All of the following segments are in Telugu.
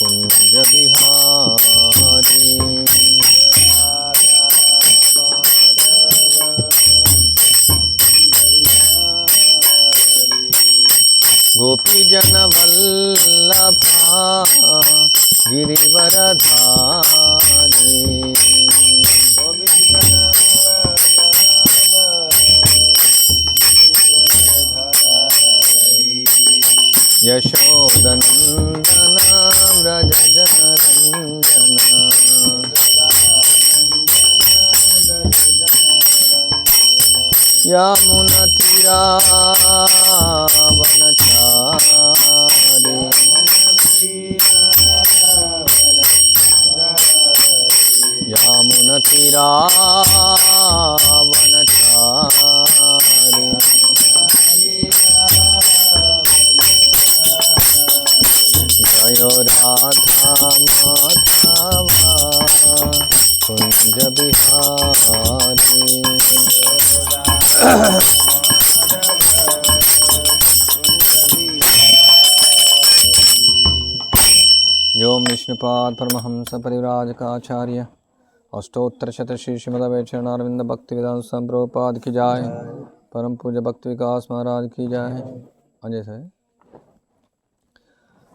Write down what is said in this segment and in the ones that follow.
कुञ्ज बिहारी गोपीजनवल्लभा गिरिवरधारी यशोदनन्दना ಗಜನರಂಜನ ಯಮುನ ತೀರಾ ವನಚಾರಿ ಯಮುನ ತೀರಾ कुञ्ज बिहारी योम विष्णुपाद परमहंस परिव्राजकाचार्य अष्टोत्तर शत श्री चरणारविंद भक्ति विधान संप्रपाद की जाए परम पूज्य भक्ति विकास महाराज की जाए अजय सर।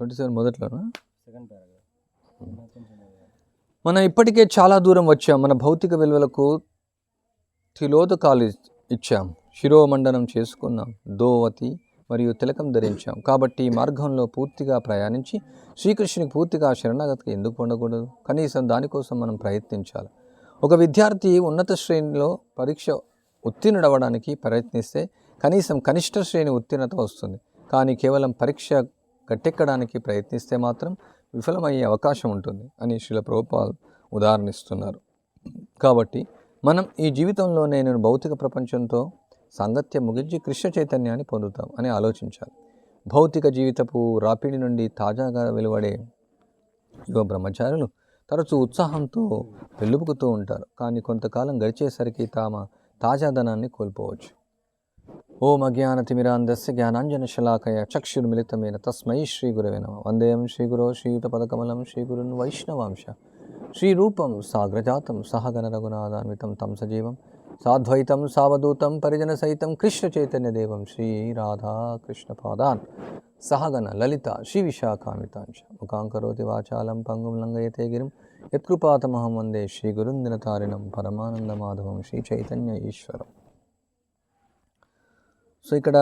Twenty seven మొదట్లోనా? మనం ఇప్పటికే చాలా దూరం వచ్చాం. మన భౌతిక విలువలకు తిలోదకాలు ఇచ్చాం. శిరోమండనం చేసుకున్నాం. దోవతి మరియు తిలకం ధరించాం. కాబట్టి ఈ మార్గంలో పూర్తిగా ప్రయాణించి శ్రీకృష్ణునికి పూర్తిగా శరణాగతికి ఎందుకు పొందకూడదు? కనీసం దానికోసం మనం ప్రయత్నించాలి. ఒక విద్యార్థి ఉన్నత శ్రేణిలో పరీక్ష ఉత్తీర్ణుడవడానికి ప్రయత్నిస్తే కనీసం కనిష్ట శ్రేణి ఉత్తీర్ణత వస్తుంది. కానీ కేవలం పరీక్ష గట్టెక్కడానికి ప్రయత్నిస్తే మాత్రం విఫలమయ్యే అవకాశం ఉంటుంది అని శిల ప్రభుపాల్ ఉదాహరణిస్తున్నారు. కాబట్టి మనం ఈ జీవితంలో నేను భౌతిక ప్రపంచంతో సంగత్య ముగించి కృష్ణ చైతన్యాన్ని పొందుతాం అని ఆలోచించాలి. భౌతిక జీవితపు రాపిడి నుండి తాజాగా వెలువడే యువ బ్రహ్మచారులు తరచూ ఉత్సాహంతో వెలుపుకుతూ ఉంటారు. కానీ కొంతకాలం గడిచేసరికి తామ తాజాదనాన్ని కోల్పోవచ్చు. ஓம் அஜானதிமிராந்தஸ்ய ஜானாஞ்சனசலாக்கய சக்ஷுர்மிலித்தமேன தஸ்மை ஸ்ரீகுரவே நம. வந்தேம் ஸ்ரீகுரோ ஸ்ரீயுதபதகமலம் ஸ்ரீகுருன் வைஷ்ணவாம்ச. ஸ்ரீரூபம் சாகிரஜாத்தம் சககணரகுநாதான்வித்தம் தம் சஜீவம். சாத்வைத்தம் சாவதூத்தம் பரிஜனசைத்தம் கிருஷ்ணச்சைத்தன்ய தேவம் ஸ்ரீராதா கிருஷ்ணபாதான் சககண லலிதா ஸ்ரீ விசாகாமிதாஞ்ச முகாங்கரோதி வாச்சாலம் பங்கும் லங்கயத்தே கிரிம் யத்கிருபாத்தமகம் வந்தே ஸ்ரீகுருந்தினதாரிணம் பரமானந்த மாதவம் ஸ்ரீ ஈஸ்வரம். సో ఇక్కడ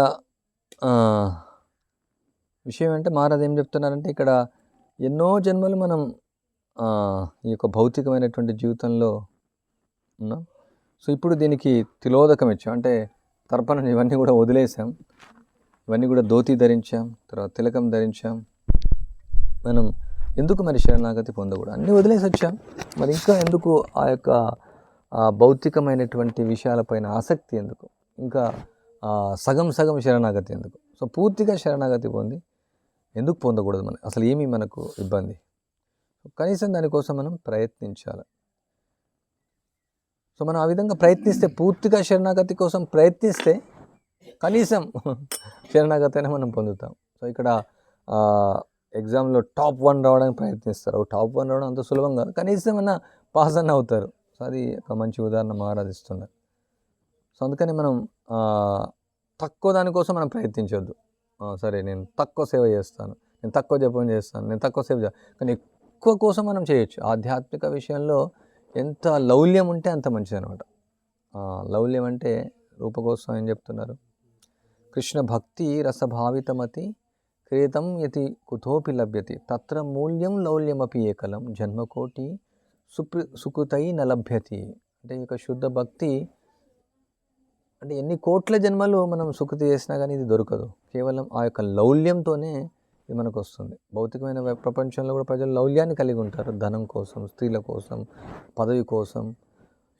విషయం అంటే మహారాజ్ ఏం చెప్తున్నారంటే ఇక్కడ ఎన్నో జన్మలు మనం ఈ యొక్క భౌతికమైనటువంటి జీవితంలో ఉన్నాం. సో ఇప్పుడు దీనికి తిలోదకం ఇచ్చాం. అంటే తర్పణం ఇవన్నీ కూడా వదిలేసాం. ఇవన్నీ కూడా ధోతి ధరించాం తర్వాత తిలకం ధరించాం. మనం ఎందుకు మరి శరణాగతి పొందకూడదు? అన్నీ వదిలేసి వచ్చాం. మరి ఇంకా ఎందుకు ఆ యొక్క భౌతికమైనటువంటి విషయాలపైన ఆసక్తి ఎందుకు? ఇంకా సగం సగం శరణాగతి ఎందుకు? సో పూర్తిగా శరణాగతి పొంది ఎందుకు పొందకూడదు మనం? అసలు ఏమి మనకు ఇబ్బంది? కనీసం దానికోసం మనం ప్రయత్నించాలి. సో మనం ఆ విధంగా ప్రయత్నిస్తే పూర్తిగా శరణాగతి కోసం ప్రయత్నిస్తే కనీసం శరణాగతి అయినా మనం పొందుతాం. సో ఇక్కడ ఎగ్జామ్లో టాప్ వన్ రావడానికి ప్రయత్నిస్తారు. టాప్ వన్ రావడం అంత సులభం కాదు. కనీసం అన్న పాస్ అన్న అవుతారు. సో అది ఒక మంచి ఉదాహరణ ఆరాధిస్తున్నారు సో అందుకని మనం తక్కువ దానికోసం మనం ప్రయత్నించవద్దు సరే నేను తక్కువ సేవ చేస్తాను నేను తక్కువ జపం చేస్తాను నేను తక్కువ సేవ చేస్తాను కానీ ఎక్కువ కోసం మనం చేయొచ్చు. ఆధ్యాత్మిక విషయంలో ఎంత లౌల్యం ఉంటే అంత మంచిది అనమాట లౌల్యం అంటే రూపకోసం ఏం చెప్తున్నారు? కృష్ణ భక్తి రసభావితమతి క్రీతం యతి కుతోపి లభ్యతి. తత్ర మూల్యం లౌల్యమపి ఏకలం జన్మకోటి సుప్రి సుకృతై న లభ్యతి అంటే ఈ యొక్క శుద్ధ భక్తి అంటే ఎన్ని కోట్ల జన్మలు మనం సుకృతి చేసినా కానీ ఇది దొరకదు. కేవలం ఆ యొక్క లౌల్యంతోనే ఇది మనకు వస్తుంది భౌతికమైన ప్రపంచంలో కూడా ప్రజలు లౌల్యాన్ని కలిగి ఉంటారు. ధనం కోసం స్త్రీల కోసం పదవి కోసం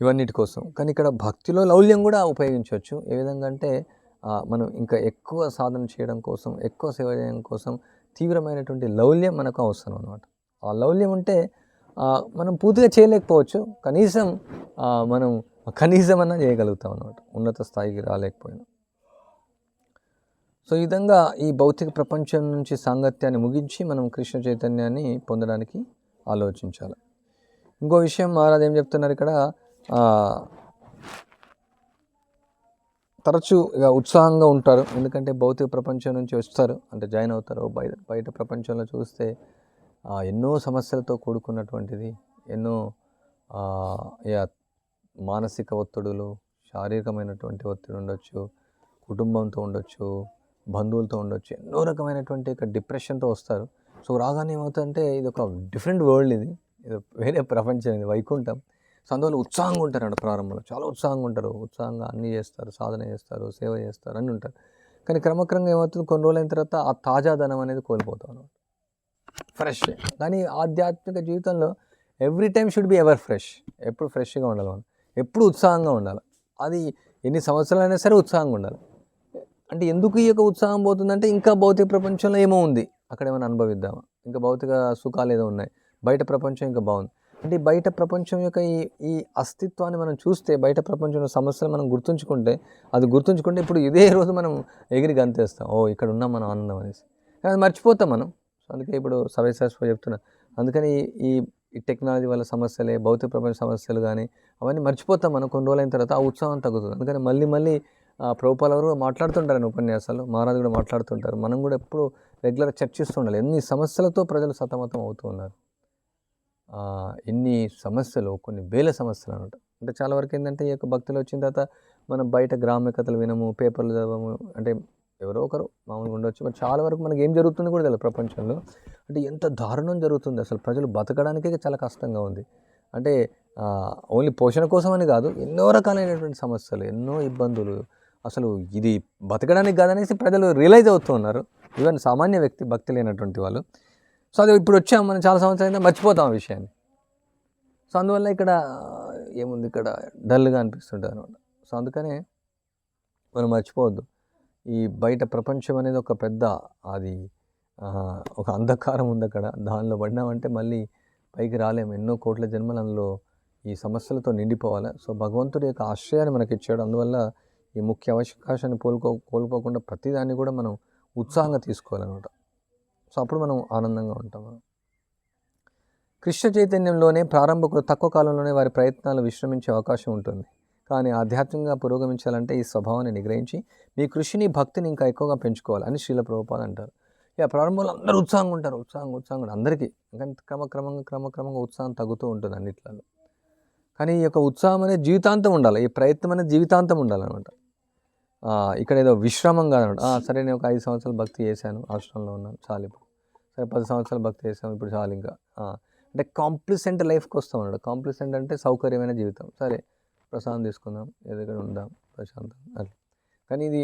ఇవన్నిటి కోసం. కానీ ఇక్కడ భక్తిలో లౌల్యం కూడా ఉపయోగించవచ్చు. ఏ విధంగా అంటే మనం ఇంకా ఎక్కువ సాధన చేయడం కోసం ఎక్కువ సేవ చేయడం కోసం తీవ్రమైనటువంటి లౌల్యం మనకు అవసరం అనమాట ఆ లౌల్యం ఉంటే మనం పూర్తిగా చేయలేకపోవచ్చు. కనీసం మనం కనీసం అన్నా చేయగలుగుతాం అన్నమాట ఉన్నత స్థాయికి రాలేకపోయినా. సో ఈ విధంగా ఈ భౌతిక ప్రపంచం నుంచి సాంగత్యాన్ని ముగించి మనం కృష్ణ చైతన్యాన్ని పొందడానికి ఆలోచించాలి. ఇంకో విషయం మహారాజ్ ఏం చెప్తున్నారు ఇక్కడ? తరచూ ఇక ఉత్సాహంగా ఉంటారు. ఎందుకంటే భౌతిక ప్రపంచం నుంచి వస్తారు. అంటే జాయిన్ అవుతారు. బయట బయట ప్రపంచంలో చూస్తే ఎన్నో సమస్యలతో కూడుకున్నటువంటిది. ఎన్నో యా, మానసిక ఒత్తిడులు శారీరకమైనటువంటి ఒత్తిడి ఉండొచ్చు కుటుంబంతో ఉండొచ్చు బంధువులతో ఉండొచ్చు ఎన్నో రకమైనటువంటి ఇక డిప్రెషన్తో వస్తారు. సో రాగానే ఏమవుతుందంటే ఇది ఒక డిఫరెంట్ వరల్డ్ ఇది. ఇది వేరే ప్రపంచం ఇది వైకుంఠం. సో అందువల్ల ఉత్సాహంగా ఉంటారంట ప్రారంభంలో. చాలా ఉత్సాహంగా ఉంటారు. ఉత్సాహంగా అన్నీ చేస్తారు సాధన చేస్తారు సేవ చేస్తారు అన్నీ ఉంటారు. కానీ క్రమక్రమంగా ఏమవుతుంది? కొన్ని రోజులైన తర్వాత ఆ తాజాదనం అనేది కోల్పోతాం ఫ్రెష్ కానీ ఆధ్యాత్మిక జీవితంలో every time should be ever fresh ఎప్పుడు ఫ్రెష్గా ఉండాలి మనం. ఎప్పుడు ఉత్సాహంగా ఉండాలి. అది ఎన్ని సంవత్సరాలైనా సరే ఉత్సాహంగా ఉండాలి. అంటే ఎందుకు ఈ యొక్క ఉత్సాహం పోతుందంటే ఇంకా భౌతిక ప్రపంచంలో ఏమో ఉంది. అక్కడ ఏమైనా అనుభవిద్దామా? ఇంకా భౌతిక సుఖాలు ఏదో ఉన్నాయి. బయట ప్రపంచం ఇంకా బాగుంది. అంటే బయట ప్రపంచం యొక్క ఈ ఈ అస్తిత్వాన్ని మనం చూస్తే బయట ప్రపంచంలో సమస్యలు మనం గుర్తుంచుకుంటే అది గుర్తుంచుకుంటే ఇప్పుడు ఇదే రోజు మనం ఎగిరి గంతేస్తాం. ఓ ఇక్కడ ఉన్నాం మనం ఆనందం అనేసి. కానీ అది మర్చిపోతాం మనం. సో అందుకే ఇప్పుడు సర్వేశాస్త్ర చెప్తున్నా అందుకని ఈ ఈ టెక్నాలజీ వల్ల సమస్యలే భౌతిక ప్రపంచ సమస్యలు కానీ అవన్నీ మర్చిపోతాం మనం కొన్ని రోజులైన తర్వాత. ఆ ఉత్సాహం తగ్గుతుంది. అందుకని మళ్ళీ మళ్ళీ ఆ, వారు ఎవరు మాట్లాడుతుంటారు ఉపన్యాసాలు. మహారాజు కూడా మాట్లాడుతుంటారు. మనం కూడా ఎప్పుడు రెగ్యులర్ చర్చిస్తుండాలి ఎన్ని సమస్యలతో ప్రజలు సతమతం అవుతూ ఉన్నారు. ఎన్ని సమస్యలు కొన్ని వేల సమస్యలు అనమాట. అంటే చాలా వరకు ఏంటంటే ఈ యొక్క భక్తులు వచ్చిన తర్వాత మనం బయట గ్రామ్య కథలు వినము పేపర్లు చదవము అంటే ఎవరో ఒకరు మామూలుగా ఉండొచ్చు. బట్ చాలా వరకు మనకి ఏం జరుగుతుంది కూడా తెలియదు ప్రపంచంలో. అంటే ఎంత దారుణం జరుగుతుంది. అసలు ప్రజలు బతకడానికే చాలా కష్టంగా ఉంది. అంటే ఓన్లీ పోషణ కోసమని కాదు ఎన్నో రకాలైనటువంటి సమస్యలు ఎన్నో ఇబ్బందులు. అసలు ఇది బతకడానికి కాదనేసి ప్రజలు రియలైజ్ అవుతూ ఉన్నారు. ఈవెన్ సామాన్య వ్యక్తి భక్తి లేనటువంటి వాళ్ళు. సో అది ఇప్పుడు వచ్చాం మనం చాలా సంవత్సరాలైనా మర్చిపోతాం ఆ విషయాన్ని. సో అందువల్ల ఇక్కడ ఏముంది ఇక్కడ? డల్గా అనిపిస్తుంటుంది అనమాట. సో అందుకనే మనం మర్చిపోవద్దు. ఈ బయట ప్రపంచం అనేది ఒక పెద్ద అది ఒక అంధకారం ఉంది అక్కడ. దానిలో పడినామంటే మళ్ళీ పైకి రాలేము. ఎన్నో కోట్ల జన్మలు అందులో ఈ సమస్యలతో నిండిపోవాలి. సో భగవంతుడి యొక్క ఆశ్రయాన్ని మనకి ఇచ్చాడు. అందువల్ల ఈ ముఖ్య అవకాశాన్ని కోల్పో కోల్పోకుండా ప్రతిదాన్ని కూడా మనం ఉత్సాహంగా తీసుకోవాలన్నమాట. సో అప్పుడు మనం ఆనందంగా ఉంటాం మనం. కృష్ణ చైతన్యంలోనే ప్రారంభకులు తక్కువ కాలంలోనే వారి ప్రయత్నాలు విశ్రమించే అవకాశం ఉంటుంది. కానీ ఆధ్యాత్మికంగా పురోగమించాలంటే ఈ స్వభావాన్ని నిగ్రహించి మీ కృషిని భక్తిని ఇంకా ఎక్కువగా పెంచుకోవాలి అని శ్రీల ప్రభుపాద అంటారు ఇక ప్రారంభంలో అందరూ ఉత్సాహంగా ఉంటారు ఉత్సాహంగా ఉత్సాహంగా అందరికీ కానీ క్రమక్రమంగా క్రమక్రమంగా ఉత్సాహం తగ్గుతూ ఉంటుంది అన్నిట్లలో. కానీ ఈ యొక్క ఉత్సాహం అనేది జీవితాంతం ఉండాలి ఈ ప్రయత్నం అనేది జీవితాంతం ఉండాలన్నమాట. ఇక్కడ ఏదో విశ్రమం కాదనమాట. సరే నేను ఒక ఐదు సంవత్సరాలు భక్తి చేశాను ఆశ్రమంలో ఉన్నాను చాలు ఇప్పుడు. సరే పది సంవత్సరాలు భక్తి చేశాను ఇప్పుడు చాలు ఇంకా. అంటే కాంప్లిసెంట్ లైఫ్కి వస్తాం అన్నమాట. కాంప్లిసెంట్ అంటే సౌకర్యమైన జీవితం. సరే ప్రశాంతం తీసుకుందాం ఏదో ఉందాం ప్రశాంతం అట్లా. కానీ ఇది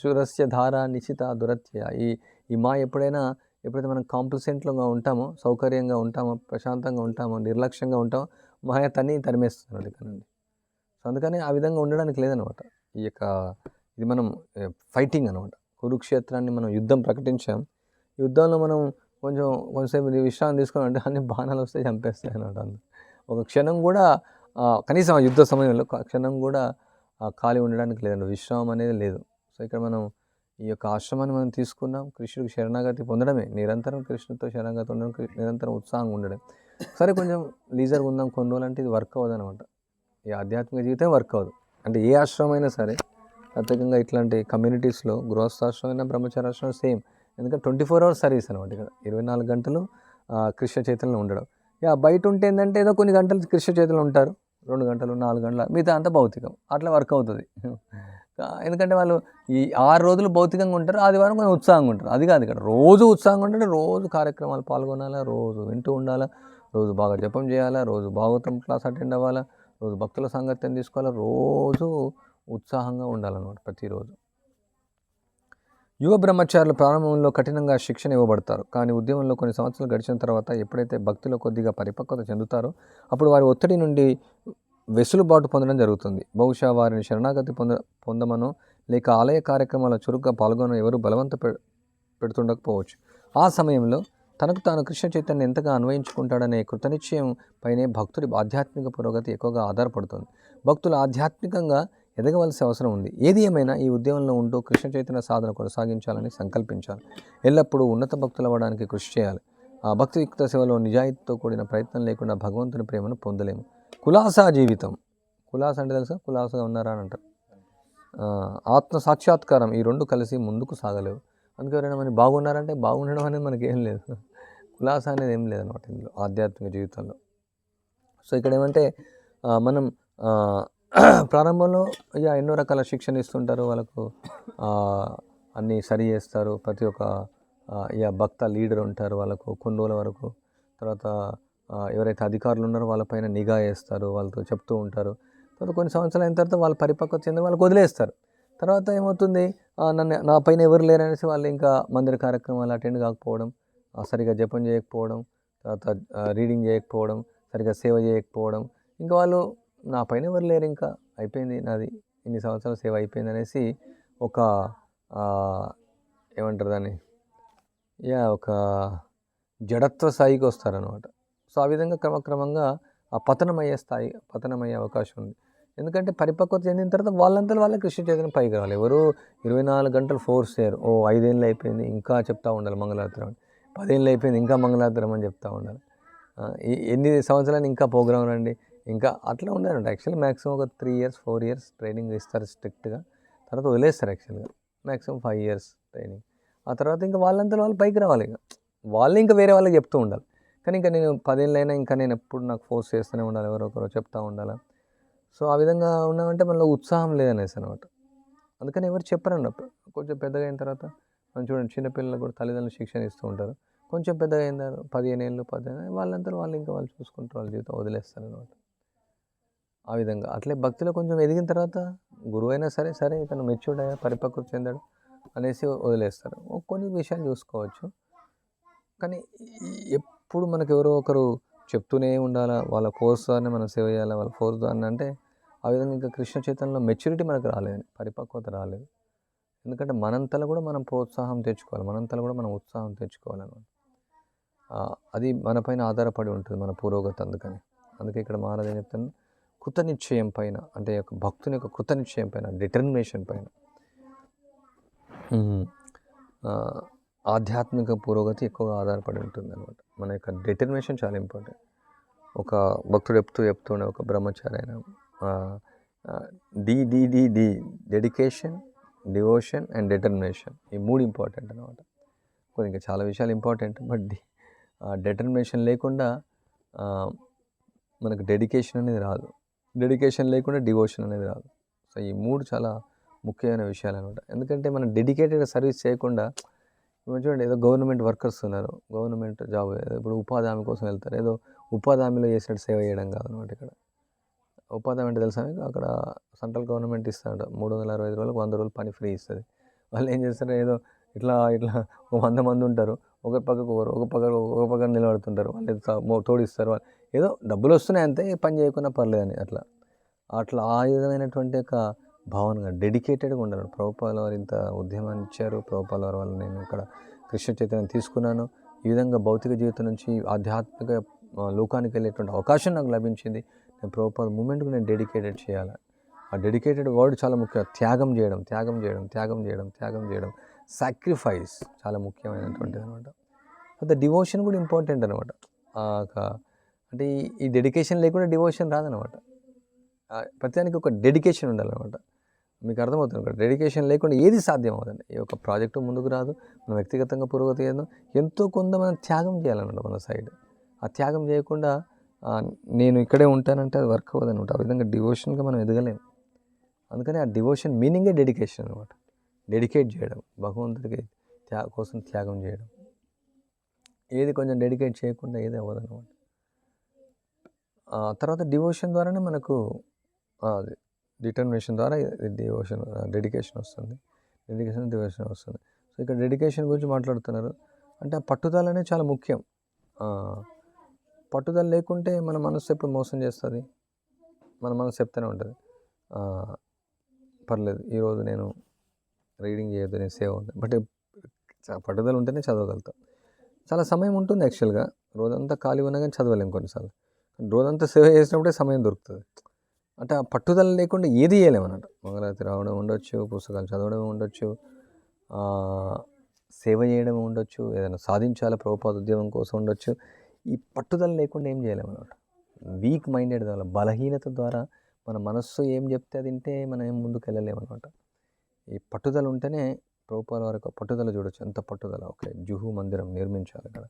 శూరస్య ధార నిశిత దురత్య ఈ ఈ మా ఎప్పుడైనా ఎప్పుడైతే మనం కాంప్లసెంట్లుగా ఉంటామో సౌకర్యంగా ఉంటామో ప్రశాంతంగా ఉంటామో నిర్లక్ష్యంగా ఉంటామో మాయ తన్ని తరిమేస్తున్నాడు ఇక్కడ నుండి. సో అందుకని ఆ విధంగా ఉండడానికి లేదనమాట ఈ యొక్క ఇది మనం ఫైటింగ్ అనమాట కురుక్షేత్రాన్ని మనం యుద్ధం ప్రకటించాం. యుద్ధంలో మనం కొంచెం కొంచెంసేపు విశ్రాంతి తీసుకోవాలంటే అన్ని బాణాలు వస్తే చంపేస్తాయి అనమాట ఒక క్షణం కూడా కనీసం ఆ యుద్ధ సమయంలో క్షణం కూడా ఖాళీ ఉండడానికి లేదండి. విశ్రామం అనేది లేదు. సో ఇక్కడ మనం ఈ యొక్క ఆశ్రమాన్ని మనం తీసుకున్నాం. కృష్ణుడికి శరణాగతి పొందడమే. నిరంతరం కృష్ణుడితో శరణాగతి ఉండడం నిరంతరం ఉత్సాహంగా ఉండడం సరే కొంచెం లీజర్గా ఉందాం కొన్ని రోజులు అంటే ఇది వర్క్ అవ్వదు అనమాట ఈ ఆధ్యాత్మిక జీవితం వర్క్ అవ్వదు. అంటే ఏ ఆశ్రమం అయినా సరే ప్రత్యేకంగా ఇట్లాంటి కమ్యూనిటీస్లో గృహస్థాశ్రమైనా బ్రహ్మచారాశ్రమం సేమ్. ఎందుకంటే ట్వంటీ ఫోర్ అవర్స్ సర్వీస్ అనమాట ఇక్కడ. ఇరవై నాలుగు గంటలు కృష్ణ చైతన్యంలో ఉండడం. ఇక బయట ఉంటే ఏంటంటే ఏదో కొన్ని గంటలు కృష్ణ చేతులు ఉంటారు. రెండు గంటలు నాలుగు గంటల మిగతా అంతా భౌతికం. అట్లా వర్క్ అవుతుంది. ఎందుకంటే వాళ్ళు ఈ ఆరు రోజులు భౌతికంగా ఉంటారు ఆదివారం కొంచెం ఉత్సాహంగా ఉంటారు. అది కాదు ఇక్కడ. రోజు ఉత్సాహంగా ఉంటే రోజు కార్యక్రమాలు పాల్గొనాలా రోజు వింటూ ఉండాలా రోజు బాగా జపం చేయాలా రోజు భాగవతం క్లాస్ అటెండ్ అవ్వాలా రోజు భక్తుల సాంగత్యం తీసుకోవాలా రోజు ఉత్సాహంగా ఉండాలన్నమాట ప్రతిరోజు. యువ బ్రహ్మచారులు ప్రారంభంలో కఠినంగా శిక్షణ ఇవ్వబడతారు. కానీ ఉద్యమంలో కొన్ని సంవత్సరాలు గడిచిన తర్వాత ఎప్పుడైతే భక్తిలో కొద్దిగా పరిపక్వత చెందుతారో అప్పుడు వారి ఒత్తిడి నుండి వెసులుబాటు పొందడం జరుగుతుంది. బహుశా వారిని శరణాగతి పొంద పొందమనో లేక ఆలయ కార్యక్రమాల చురుగ్గా పాల్గొన ఎవరు బలవంత పె పెడుతుండకపోవచ్చు. ఆ సమయంలో తనకు తాను కృష్ణ చైతన్యం ఎంతగా అన్వయించుకుంటాడనే కృతనిశ్చయం పైనే భక్తుడి ఆధ్యాత్మిక పురోగతి ఎక్కువగా ఆధారపడుతుంది. భక్తులు ఆధ్యాత్మికంగా ఎదగవలసిన అవసరం ఉంది. ఏది ఏమైనా ఈ ఉద్యమంలో ఉంటూ కృష్ణ చైతన్య సాధన కొనసాగించాలని సంకల్పించాలి. ఎల్లప్పుడూ ఉన్నత భక్తులు అవ్వడానికి కృషి చేయాలి. ఆ భక్తియుక్త సేవలో నిజాయితీతో కూడిన ప్రయత్నం లేకుండా భగవంతుని ప్రేమను పొందలేము. కులాసా జీవితం. కులాస అంటే తెలుసా? కులాసగా ఉన్నారా అని అంటారు. ఆత్మ సాక్షాత్కారం ఈ రెండు కలిసి ముందుకు సాగలేవు. అందుకే ఎవరైనా మనకి బాగున్నారంటే బాగుండడం అనేది మనకి ఏం లేదు. కులాస అనేది ఏం లేదనమాట ఇందులో ఆధ్యాత్మిక జీవితంలో. సో ఇక్కడ ఏమంటే మనం ప్రారంభంలో ఇక ఎన్నో రకాల శిక్షణ ఇస్తుంటారు. వాళ్ళకు అన్నీ సరి చేస్తారు. ప్రతి ఒక్క ఇక భక్త లీడర్ ఉంటారు. వాళ్ళకు కొన్ని రోజుల వరకు. తర్వాత ఎవరైతే అధికారులు ఉన్నారో వాళ్ళపైన నిఘా వేస్తారు వాళ్ళతో చెప్తూ ఉంటారు. తర్వాత కొన్ని సంవత్సరాలు అయిన తర్వాత వాళ్ళు పరిపక్వత చెంది వాళ్ళకి వదిలేస్తారు. తర్వాత ఏమవుతుంది? నన్ను నా పైన ఎవరు లేరనేసి వాళ్ళు ఇంకా మందిర కార్యక్రమాలు అటెండ్ కాకపోవడం సరిగా జపం చేయకపోవడం తర్వాత రీడింగ్ చేయకపోవడం సరిగా సేవ చేయకపోవడం ఇంకా వాళ్ళు నా పైన ఎవరు లేరు ఇంకా అయిపోయింది నాది ఇన్ని సంవత్సరాలు సేవ అయిపోయింది అనేసి ఒక ఏమంటారు దాన్ని? యా ఒక జడత్వ స్థాయికి వస్తారనమాట సో ఆ విధంగా క్రమక్రమంగా ఆ పతనమయ్యే స్థాయి పతనమయ్యే అవకాశం ఉంది. ఎందుకంటే పరిపక్వత చెందిన తర్వాత వాళ్ళంతా వాళ్ళే కృషి చేసిన పైకి రావాలి. ఎవరు ఇరవై నాలుగు గంటలు ఫోర్స్ చేయరు. ఓ ఐదేళ్ళు అయిపోయింది ఇంకా చెప్తా ఉండాలి మంగళారతరం అని పదేళ్ళు అయిపోయింది ఇంకా మంగళారతరం అని చెప్తా ఉండాలి. ఎన్ని సంవత్సరాలు ఇంకా ప్రోగ్రాం రండి. ఇంకా అట్లా ఉండాలండి యాక్చువల్లీ మ్యాక్సిమం ఒక three years four years training ఇస్తారు స్ట్రిక్ట్గా. తర్వాత వదిలేస్తారు యాక్చువల్గా. Maximum five years training. ఆ తర్వాత ఇంకా వాళ్ళంతా వాళ్ళు పైకి రావాలి. ఇక వాళ్ళు ఇంకా వేరే వాళ్ళకి చెప్తూ ఉండాలి. కానీ ఇంకా నేను పదేళ్ళైనా ఇంకా నేను ఎప్పుడు నాకు ఫోర్స్ చేస్తూనే ఉండాలి ఎవరో ఒకరు చెప్తూ ఉండాలి. సో ఆ విధంగా ఉన్నామంటే మనలో ఉత్సాహం లేదనేసి అనమాట అందుకని ఎవరు చెప్పరండి కొంచెం పెద్దగా అయిన తర్వాత మనం చూడండి చిన్నపిల్లలకు కూడా తల్లిదండ్రులు శిక్షణ ఇస్తూ ఉంటారు. కొంచెం పెద్దగా అయిన తర్వాత పదిహేను ఏళ్ళు పదిహేను వాళ్ళంతా వాళ్ళు ఇంకా వాళ్ళు చూసుకుంటారు వాళ్ళ జీవితం వదిలేస్తారు అనమాట ఆ విధంగా. అట్లే భక్తిలో కొంచెం ఎదిగిన తర్వాత గురువు అయినా సరే సరే ఇతను మెచ్యూర్డ్ అయ్యా పరిపక్వత చెందాడు అనేసి వదిలేస్తారు. కొన్ని విషయాలు చూసుకోవచ్చు. కానీ ఎప్పుడు మనకు ఎవరో ఒకరు చెప్తూనే ఉండాలా? వాళ్ళ ఫోర్స్ ద్వారానే మనం సేవ చేయాలి? వాళ్ళ ఫోర్స్ ద్వారా అంటే ఆ విధంగా ఇంకా కృష్ణ చైతన్యంలో మెచ్యూరిటీ మనకు రాలేదు పరిపక్వత రాలేదు. ఎందుకంటే మనంతలో కూడా మనం ప్రోత్సాహం తెచ్చుకోవాలి. మనంతలో కూడా మనం ఉత్సాహం తెచ్చుకోవాలన్నమాట. అది మనపైన ఆధారపడి ఉంటుంది మన పురోగతి అందుకని. అందుకే ఇక్కడ మహారాజు ఏం చెప్తాను కృత నిశ్చయం పైన అంటే ఒక భక్తుని యొక్క కృత నిశ్చయం పైన. డిటర్మినేషన్ పైన ఆధ్యాత్మిక పురోగతి ఎక్కువగా ఆధారపడి ఉంటుంది అనమాట మన యొక్క డిటర్మినేషన్ చాలా ఇంపార్టెంట్ ఒక భక్తుడు చెప్తూ చెప్తుండే ఒక బ్రహ్మచారి అయిన D D D D dedication devotion and determination ఈ మూడు ఇంపార్టెంట్ అనమాట ఇంకా చాలా విషయాలు ఇంపార్టెంట్ బట్ డెటర్మినేషన్ లేకుండా మనకు డెడికేషన్ అనేది రాదు. డెడికేషన్ లేకుండా డివోషన్ అనేది రాదు. సో ఈ మూడు చాలా ముఖ్యమైన విషయాలు అనమాట ఎందుకంటే మనం డెడికేటెడ్ సర్వీస్ చేయకుండా చూడండి ఏదో గవర్నమెంట్ వర్కర్స్ ఉన్నారు. గవర్నమెంట్ జాబ్ ఇప్పుడు ఉపాధి హామీ కోసం వెళ్తారు. ఏదో ఉపాధి హామీలో చేసినట్టు సేవ చేయడం కాదనమాట ఇక్కడ. ఉపాధి హామీ అంటే తెలుసా మీకు? అక్కడ సెంట్రల్ గవర్నమెంట్ ఇస్తాడు మూడు వందల అరవై ఐదు రోజులకు వంద రోజులు పని ఫ్రీ ఇస్తుంది. వాళ్ళు ఏం చేస్తారు ఏదో ఇట్లా ఇట్లా ఒక వంద మంది ఉంటారు. ఒక పక్కకు ఒకరు ఒక పక్క ఒక పక్కన నిలబడుతుంటారు. వాళ్ళు తోడిస్తారు. వాళ్ళు ఏదో డబ్బులు వస్తున్నాయి అంతే పని చేయకుండా పర్లేదని అట్లా. అట్లా ఆ విధమైనటువంటి ఒక భావనగా డెడికేటెడ్గా ఉండాలి ప్రభుపాల వారు ఇంత ఉద్యమాన్ని ఇచ్చారు. ప్రభుపాల వారి వల్ల నేను ఇక్కడ కృష్ణ చైతన్యం తీసుకున్నాను. ఈ విధంగా భౌతిక జీవితం నుంచి ఆధ్యాత్మిక లోకానికి వెళ్ళేటువంటి అవకాశం నాకు లభించింది. నేను ప్రభుపాద మూమెంట్కి నేను డెడికేటెడ్ చేయాలి. ఆ డెడికేటెడ్ వర్డ్ చాలా ముఖ్యం. త్యాగం చేయడం త్యాగం చేయడం త్యాగం చేయడం త్యాగం చేయడం. సాక్రిఫైస్ చాలా ముఖ్యమైనటువంటిది అనమాట అయితే డివోషన్ కూడా ఇంపార్టెంట్ అనమాట అంటే ఈ డెడికేషన్ లేకుండా డివోషన్ రాదనమాట ప్రతిదానికి ఒక డెడికేషన్ ఉండాలన్నమాట. మీకు అర్థమవుతుంది ఇక్కడ డెడికేషన్ లేకుండా ఏది సాధ్యం అవుతుంది ఈ యొక్క ప్రాజెక్టు ముందుకు రాదు మనం వ్యక్తిగతంగా పురోగతి చేయడం ఎంతో కొంత మనం త్యాగం చేయాలన్నమాట మన సైడ్ ఆ త్యాగం చేయకుండా నేను ఇక్కడే ఉంటానంటే అది వర్క్ అవ్వదనమాట ఆ విధంగా డివోషన్గా మనం ఎదగలేము. అందుకని ఆ డివోషన్ మీనింగే డెడికేషన్ అనమాట డెడికేట్ చేయడం భగవంతుడికి త్యా కోసం త్యాగం చేయడం. ఏది కొంచెం డెడికేట్ చేయకుండా ఏది అవ్వదనమాట తర్వాత డివోషన్ ద్వారానే మనకు డిటర్మినేషన్ ద్వారా డివోషన్ డెడికేషన్ వస్తుంది. డెడికేషన్ డివోషన్ వస్తుంది. సో ఇక్కడ డెడికేషన్ గురించి మాట్లాడుతున్నారు. అంటే ఆ పట్టుదల అనేది చాలా ముఖ్యం. పట్టుదల లేకుంటే మన మనసు ఎప్పుడు మోసం చేస్తుంది? మన మనసు చెప్తూనే ఉంటుంది. పర్లేదు ఈరోజు నేను రీడింగ్ చేయొద్దు నేను సేవ్ ఉంది బట్ పట్టుదల ఉంటేనే చదవగలుగుతాం. చాలా సమయం ఉంటుంది యాక్చువల్గా. రోజంతా ఖాళీ ఉన్నా కానీ చదవలేం కొన్నిసార్లు. రోజంతా సేవ చేసినప్పుడే సమయం దొరుకుతుంది. అంటే ఆ పట్టుదల లేకుండా ఏది చేయలేము అన్నట్టు మంగళారతి రావడం ఉండొచ్చు పుస్తకాలు చదవడం ఉండొచ్చు సేవ చేయడం ఉండొచ్చు ఏదైనా సాధించాలి ప్రభుపాద ఉద్యమం కోసం ఉండొచ్చు. ఈ పట్టుదల లేకుండా ఏం చేయలేము అన్నమాట వీక్ మైండెడ్ ద్వారా బలహీనత ద్వారా మన మనస్సు ఏం చెప్తే అది వింటే మనం ఏం ముందుకు వెళ్ళలేము అనమాట ఈ పట్టుదల ఉంటేనే ప్రభుపాల వారి పట్టుదల చూడొచ్చు. ఎంత పట్టుదల ఓకే జుహు మందిరం నిర్మించాలి ఇక్కడ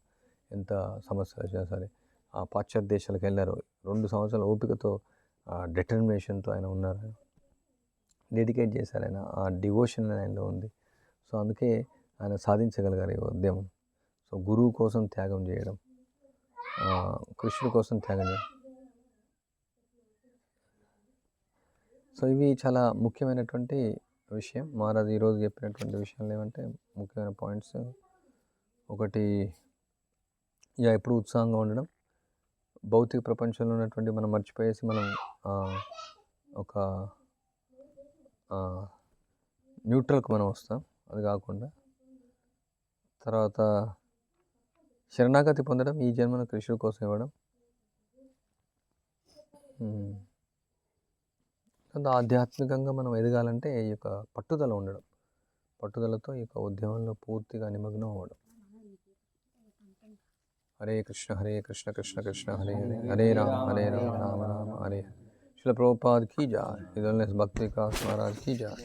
ఎంత సమస్యలు వచ్చినా సరే ఆ పాశ్చాత్య దేశాలకు వెళ్ళారు. రెండు సంవత్సరాల ఓపికతో డిటర్మినేషన్తో ఆయన ఉన్నారు? డెడికేట్ చేశారు ఆయన. ఆ డివోషన్ ఆయనలో ఉంది. సో అందుకే ఆయన సాధించగలిగారు ఈ ఉద్యమం. సో గురువు కోసం త్యాగం చేయడం కృష్ణుడి కోసం త్యాగం చేయడం. సో ఇవి చాలా ముఖ్యమైనటువంటి విషయం. మహారాజు ఈరోజు చెప్పినటువంటి విషయాలు ఏమంటే ముఖ్యమైన పాయింట్స్. ఒకటి ఇక ఎప్పుడు ఉత్సాహంగా ఉండడం. భౌతిక ప్రపంచంలో ఉన్నటువంటి మనం మర్చిపోయేసి మనం ఒక న్యూట్రల్కి మనం వస్తాం. అది కాకుండా తర్వాత శరణాగతి పొందడం ఈ జన్మను కృషి కోసం ఇవ్వడం. కొంత ఆధ్యాత్మికంగా మనం ఎదగాలంటే ఈ యొక్క పట్టుదల ఉండడం. పట్టుదలతో ఈ యొక్క ఉద్యమంలో పూర్తిగా నిమగ్నం అవ్వడం. హరే కృష్ణ హరే కృష్ణ కృష్ణ కృష్ణ హరే హరే హరే రామ హరే రామ రామ రామ హరే. హరే శిల ప్రభుపాద్ కీ జాయ్ ఇదల్నెస్ భక్తి వికాస్ మహారాజ్ కీ జాయ్